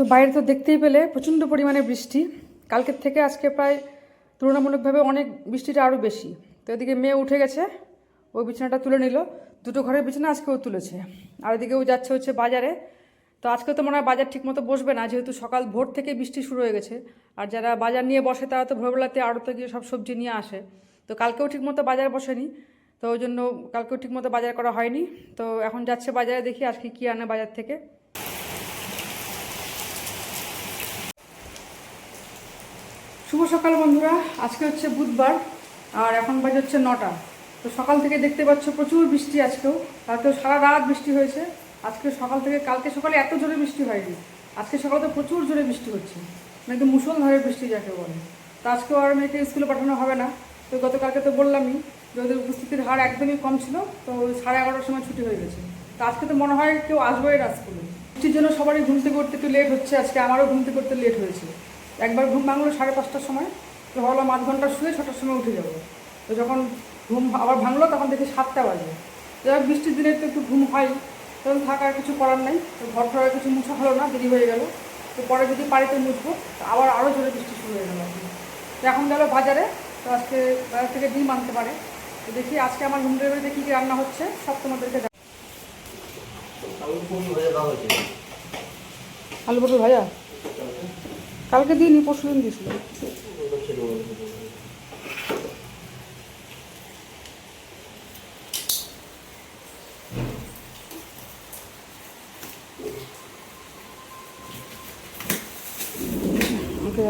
তো বাইরে তো দেখতেই পেলে প্রচণ্ড পরিমাণে বৃষ্টি। কালকের থেকে আজকে প্রায় তুলনামূলকভাবে অনেক বৃষ্টিটা আরও বেশি। তো এদিকে মেয়ে উঠে গেছে ওই বিছানাটা তুলে নিল। দুটো ঘরের বিছানা আজকেও তুলেছে। আর এদিকে ও যাচ্ছে হচ্ছে বাজারে। তো আজকে তো মনে হয় বাজার ঠিকমতো বসবে না, যেহেতু সকাল ভোর থেকে বৃষ্টি শুরু হয়ে গেছে। আর যারা বাজার নিয়ে বসে তারা তো ভোরবেলাতে আড়তে গিয়ে সব সবজি নিয়ে আসে। তো কালকেও ঠিকমতো বাজার বসেনি। তো ওই জন্য কালকেও ঠিকমতো বাজার করা হয়নি। তো এখন যাচ্ছে বাজারে দেখি আজকে কী আনে বাজার থেকে। শুভ সকাল বন্ধুরা। আজকে হচ্ছে বুধবার, আর এখন বাজে হচ্ছে নটা। তো সকাল থেকে দেখতে পাচ্ছ প্রচুর বৃষ্টি আজকেও। কালকেও সারা রাত বৃষ্টি হয়েছে। আজকে সকাল থেকে, কালকে সকালে এত জোরে বৃষ্টি হয়নি। আজকে সকালে তো প্রচুর জোরে বৃষ্টি হচ্ছে। মানে একদম মুসলধারে বৃষ্টি যাকে বলে। তো আজকেও আর মেয়েকে স্কুলে পাঠানো হবে না। তো গতকালকে তো বললামই যে ওদের উপস্থিতির হার একদমই কম ছিল। তো সাড়ে এগারোটার সময় ছুটি হয়ে গেছে। তো আজকে তো মনে হয় কেউ আসবেই না স্কুলে। বৃষ্টির জন্য সবারই ঘুম থেকে একটু লেট হচ্ছে। আজকে আমারও ঘুম থেকে উঠতে লেট হয়েছে। একবার ঘুম ভাঙলো সাড়ে পাঁচটার সময় তো ভাবলাম আধ ঘণ্টা শুয়ে ছটার সময় উঠে যাব। তো যখন ঘুম আবার ভাঙলো তখন দেখি সাতটা বাজে। যাই বৃষ্টির দিনে তো একটু ঘুম হয় তখন থাকার কিছু করার নেই। তো ঘর টর কিছু মুছা হলো না দেরি হয়ে গেল। তো পরে যদি বাড়িতে মুছবো তো আবার আরও জোরে বৃষ্টি শুরু হয়ে গেল। তো এখন গেল বাজারে তো আজকে বাজার থেকে ডিম আনতে পারে। তো দেখি আজকে আমার হোম ডেলিভারিতে কী কী রান্না হচ্ছে সব তোমাদেরকে। আলু পটল ভাজা? কালকে দিইনি পরশু দিন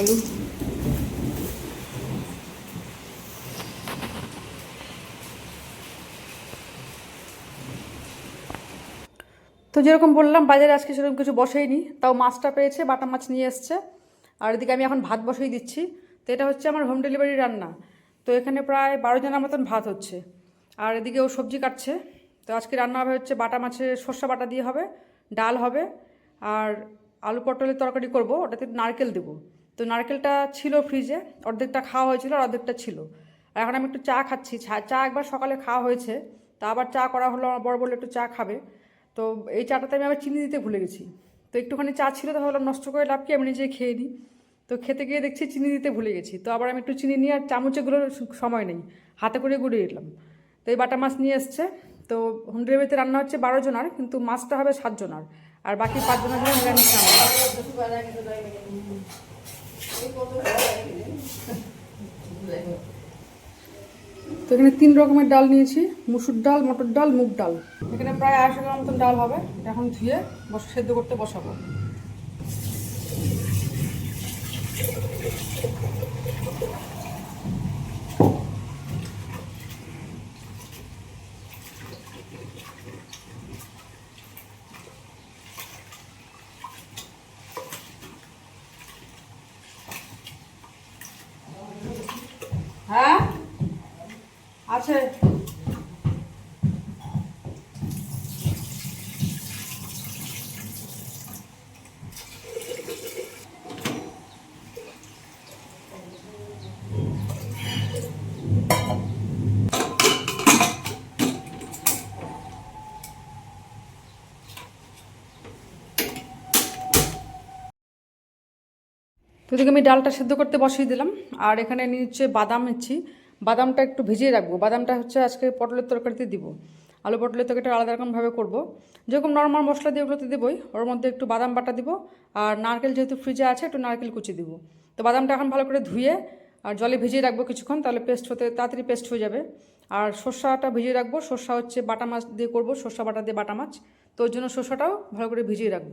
আলু। তো যেরকম বললাম, বাজারে আজকে সেরকম কিছু বসেইনি, তাও মাছটা পেয়েছে, বাটা মাছ নিয়ে এসছে। আর এদিকে আমি এখন ভাত বসেই দিচ্ছি। তো এটা হচ্ছে আমার হোম ডেলিভারি রান্না। তো এখানে প্রায় বারো জনের মতন ভাত হচ্ছে। আর এদিকে ও সবজি কাটছে। তো আজকে রান্না হবে হচ্ছে বাটা মাছের সর্ষা বাটা দিয়ে হবে, ডাল হবে, আর আলু পটলের তরকারি করব। ওটাতে নারকেল দেবো। তো নারকেলটা ছিল ফ্রিজে অর্ধেকটা খাওয়া হয়েছিল আর অর্ধেকটা ছিল। আর এখন আমি একটু চা খাচ্ছি। চা একবার সকালে খাওয়া হয়েছে। তা আবার চা করা হলো, আমার বড় বলে একটু চা খাবে। তো এই চাটাতে আমি আবার চিনি দিতে ভুলে গেছি। তো একটুখানি চা ছিল তো ভাবলাম নষ্ট করে লাভ কি আমি নিজে খেয়ে নিই। তো খেতে গিয়ে দেখছি চিনি দিতে ভুলে গেছি তো আবার আমি একটু চিনি নিয়ে আর চামচেগুলোর সময় নেই হাতে করে গুঁড়িয়ে এলাম তো এই বাটা মাছ নিয়ে এসছে তো হোম ডেলিভারিতে রান্না হচ্ছে বারো জনার কিন্তু মাছটা হবে সাত জনার আর বাকি পাঁচ জনের জন্য নিরামিষ রান্না তো এখানে তিন রকমের ডাল নিয়েছি, মুসুর ডাল, মটর ডাল, মুগ ডাল। এখানে প্রায় আড়াইশো গ্রাম মতন ডাল হবে। এখন ধুয়ে বস সেদ্ধ করতে বসাবো হ্যাঁ আছে তো এদিকে আমি ডালটা সেদ্ধ করতে বসিয়ে দিলাম। আর এখানে নিয়ে হচ্ছে বাদাম নিচ্ছি। বাদামটা একটু ভিজিয়ে রাখব। বাদামটা হচ্ছে আজকে পটলের তরকারিতে দিব। আলু পটলের তরকারিটা আলাদা রকমভাবে করব। যেরকম নর্মাল মশলা দিয়ে ওগুলোতে দেবোই, ওর মধ্যে একটু বাদাম বাটা দিব। আর নারকেল যেহেতু ফ্রিজে আছে, একটু নারকেল কুচি দিব। তো বাদামটা এখন ভালো করে ধুয়ে আর জলে ভিজিয়ে রাখব কিছুক্ষণ, তাহলে পেস্ট হতে, তাড়াতাড়ি পেস্ট হয়ে যাবে। আর সর্ষাটা ভিজিয়ে রাখব। সর্ষা হচ্ছে বাটা মাছ দিয়ে করব, সর্ষা বাটা দিয়ে বাটা মাছ। তো ওর জন্য সর্ষাটাও ভালো করে ভিজিয়ে রাখব।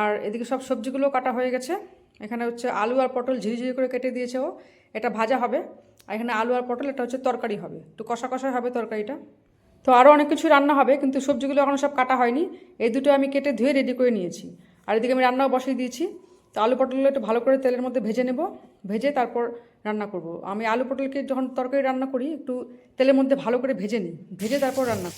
আর এদিকে সব সবজিগুলো কাটা হয়ে গেছে। এখানে হচ্ছে আলু আর পটল ঝিরিঝিরি করে কেটে দিয়েছে ও। এটা ভাজা হবে। আর এখানে আলু আর পটল, এটা হচ্ছে তরকারি হবে। একটু কষা কষা হবে তরকারিটা। তো আরও অনেক কিছু রান্না হবে, কিন্তু সবজিগুলো এখনও সব কাটা হয়নি। এই দুটো আমি কেটে ধুয়ে রেডি করে নিয়েছি। আর এদিকে আমি রান্নাও বসিয়ে দিয়েছি। তো আলু পটলগুলো একটু ভালো করে তেলের মধ্যে ভেজে নেব। ভেজে তারপর রান্না করব। আমি আলু পটলকে যখন তরকারি রান্না করি, একটু তেলের মধ্যে ভালো করে ভেজে নিই। ভেজে তারপর রান্না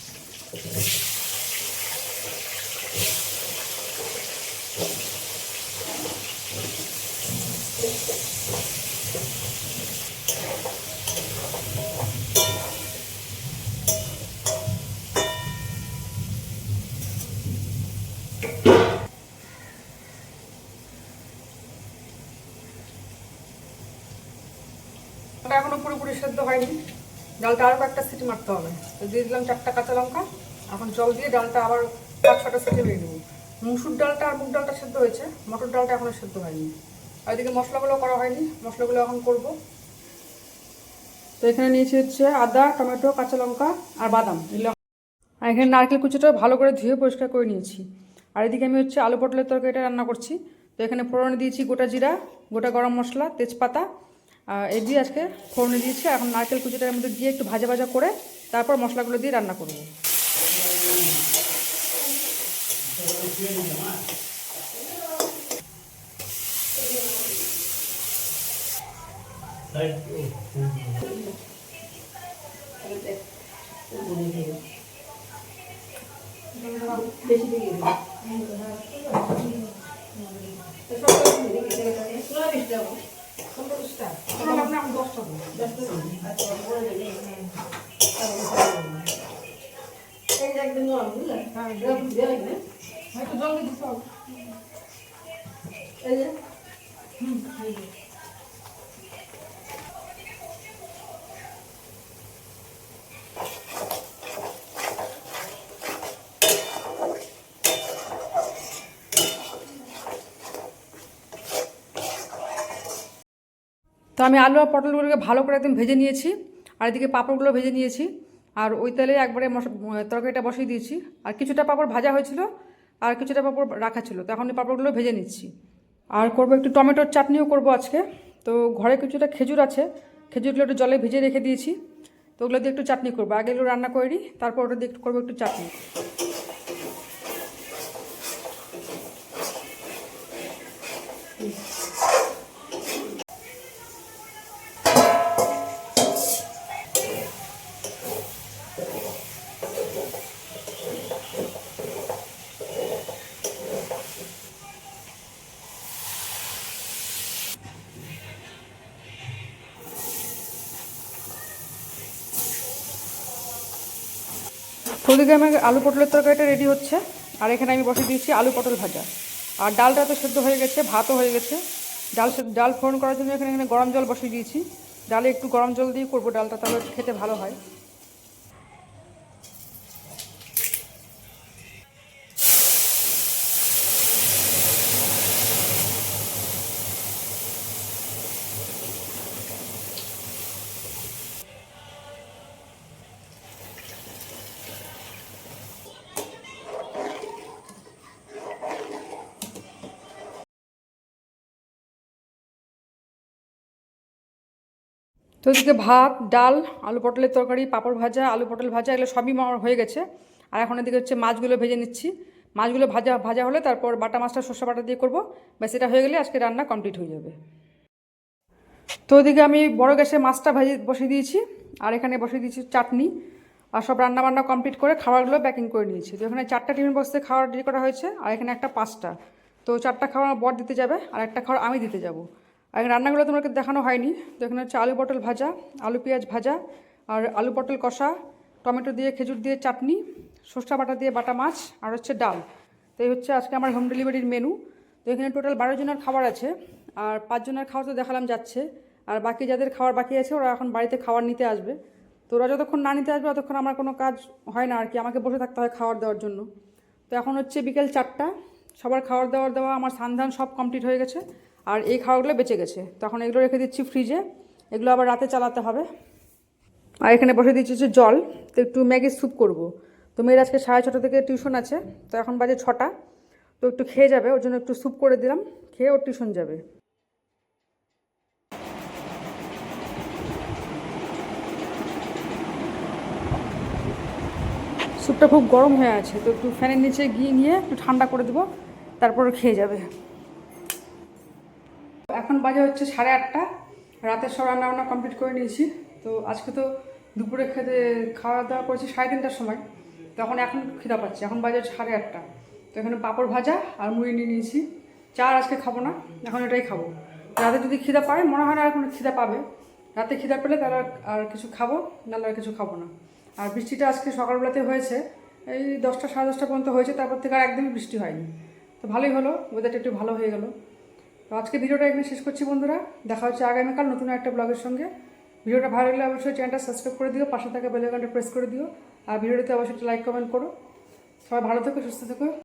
এখনও পুরোপুরি সেদ্ধ হয়নি। ডালটা আরও একটা সিটি মারতে হবে। তো দিয়ে দিলাম চারটা কাঁচা লঙ্কা। এখন জল দিয়ে ডালটা আবার পাঁচ ছটা সিটি মেরে নেব। মুসুর ডালটা আর মুগ ডালটা সেদ্ধ হয়েছে। মটর ডালটা এখনও সেদ্ধ হয়নি। আর এদিকে মশলাগুলো করা হয়নি, মশলাগুলো এখন করব। তো এখানে নিয়েছি হচ্ছে আদা, টমেটো, কাঁচা লঙ্কা আর বাদাম। আর এখানে নারকেল কুচিটা ভালো করে ধুয়ে পরিষ্কার করে নিয়েছি। আর এদিকে আমি হচ্ছে আলু পটলের তরকারিটা রান্না করছি। তো এখানে ফোড়নে দিয়েছি গোটা জিরা, গোটা গরম মশলা, তেজপাতা। এই দিয়ে আজকে ফোড়নে দিয়েছি এখন নারকেল কুচিটার মধ্যে দিয়ে একটু ভাজা ভাজা করে তারপর মশলাগুলো দিয়ে রান্না করব। হয়তো জল দিতে হবে তো আমি আলু আর পটলগুলোকে ভালো করে একদম ভেজে নিয়েছি, আর এদিকে পাঁপড়গুলো ভেজে নিয়েছি, আর ওই তেলে একবারে তরকারিটা বসিয়ে দিয়েছি, আর কিছুটা পাঁপড় ভাজা হয়েছিল, আর কিছুটা পাঁপড় রাখা ছিল, তো এখন এই পাঁপড়গুলো ভেজে নিচ্ছি। আর করব একটু টমেটোর চাটনিও করব আজকে, তো ঘরে কিছুটা খেজুর আছে, খেজুরগুলো একটু জলে ভিজে রেখে দিয়েছি, তো ওগুলো দিয়ে একটু চাটনি করব। আগে রান্না করে তারপর ওটা দিয়ে করব একটু চাটনি। ওদিকে আমার আলু পটলের তরকারিটা রেডি হচ্ছে। আর এখানে আমি বসে দিয়েছি আলু পটল ভাজা। আর ডালটা তো সেদ্ধ হয়ে গেছে, ভাতও হয়ে গেছে। ডাল ডাল ফোড়ন করার জন্য এখানে এখানে গরম জল বসিয়ে দিয়েছি। ডালে একটু গরম জল দিয়ে করব ডালটা, তাহলে খেতে ভালো হয়। তো এদিকে ভাত, ডাল, আলু পটলের তরকারি, পাঁপড় ভাজা, আলু পটল ভাজা, এগুলো সবই আমার হয়ে গেছে। আর এখন এদিকে হচ্ছে মাছগুলো ভেজে নিচ্ছি। মাছগুলো ভাজা ভাজা হলে তারপর বাটা মাছটা শসা বাটা দিয়ে করব। ব্যাস, এটা হয়ে গেলে আজকে রান্না কমপ্লিট হয়ে যাবে। তো ওদিকে আমি বড় গ্যাসে মাছটা ভাজি, বসিয়ে দিয়েছি। আর এখানে বসিয়ে দিয়েছি চাটনি। আর সব রান্না বান্না কমপ্লিট করে খাবারগুলো প্যাকিং করে নিয়েছি। তো এখানে চারটা টিফিন বক্সে খাবার রেডি করা হয়েছে। আর এখানে একটা পাঁচটা। তো চারটা আমার বর দিতে যাবে, আর একটা খাবার আমি দিতে যাব। আর রান্নাগুলো তোমাকে দেখানো হয়নি। তো এখানে হচ্ছে আলু পটল ভাজা, আলু পেঁয়াজ ভাজা, আর আলু পটল কষা, টমেটো দিয়ে খেজুর দিয়ে চাটনি, সর্ষা বাটা দিয়ে বাটা মাছ, আর হচ্ছে ডাল। তো এই হচ্ছে আজকে আমার হোম ডেলিভারির মেনু তো এখানে টোটাল বারো জনের খাবার আছে, আর পাঁচজনের খাওয়া তো দেখালাম যাচ্ছে। আর বাকি যাদের খাবার বাকি আছে, ওরা এখন বাড়িতে খাবার নিতে আসবে। তো ওরা যতক্ষণ না নিতে আসবে, ততক্ষণ আমার কোনো কাজ হয় না আর কি। আমাকে বসে থাকতে হয় খাবার দেওয়ার জন্য। তো এখন হচ্ছে বিকেল চারটা, সবার খাবার দাবার দেওয়া, আমার সান্ধান সব কমপ্লিট হয়ে গেছে। আর এই খাবারগুলো বেঁচে গেছে। তখন এগুলো রেখে দিচ্ছি ফ্রিজে এগুলো আবার রাতে চালাতে হবে। আর এখানে বসে দিচ্ছি হচ্ছে জল। তো একটু ম্যাগি স্যুপ করব। তো মেয়ের আজকে সাড়ে ছটা থেকে টিউশন আছে। তো এখন বাজে ছটা। তো একটু খেয়ে যাবে, ওর জন্য একটু স্যুপ করে দিলাম। খেয়ে ওর টিউশন যাবে। স্যুপটা খুব গরম হয়ে আছে। তো একটু ফ্যানের নিচে গিয়ে নিয়ে একটু ঠান্ডা করে দেবো। তারপর খেয়ে যাবে। এখন বাজে হচ্ছে সাড়ে আটটা। রাতের সব রান্না বান্না কমপ্লিট করে নিয়েছি। তো আজকে তো দুপুরে খেতে খাওয়া দাওয়া করেছি সাড়ে তিনটার সময়। তখন এখন খিদা পাচ্ছে। এখন বাজে হচ্ছে সাড়ে আটটা। তো এখানে পাঁপড় ভাজা আর মুড়ি নিয়ে নিয়েছি। চা আর আজকে খাব না। এখন এটাই খাব। রাতে যদি খিদা পায়, মনে হয় না আর কোনো খিদা পাবে। রাতে খিদা পেলে আর- আর কিছু খাব, নাহলে আর কিছু খাব না। আর বৃষ্টিটা আজকে সকালবেলাতে হয়েছে। এই দশটা সাড়ে দশটা পর্যন্ত হয়েছে। তারপর থেকে আর একদমই বৃষ্টি হয়নি। তো ভালোই হলো। ওয়েদারটা একটু ভালো হয়ে গেল। তো আজকে ভিডিওটা এখানে শেষ করছি বন্ধুরা। দেখা হচ্ছে আগামীকাল নতুন একটা ব্লগের সঙ্গে। ভিডিওটা ভালো লাগলে অবশ্যই চ্যানেলটা সাবস্ক্রাইব করে দিও, পাশে থাকা বেলাইকনটা প্রেস করে দিও। আর ভিডিওটিতে অবশ্যই একটা লাইক কমেন্ট করো। সবাই ভালো থেকো, সুস্থ থেকো।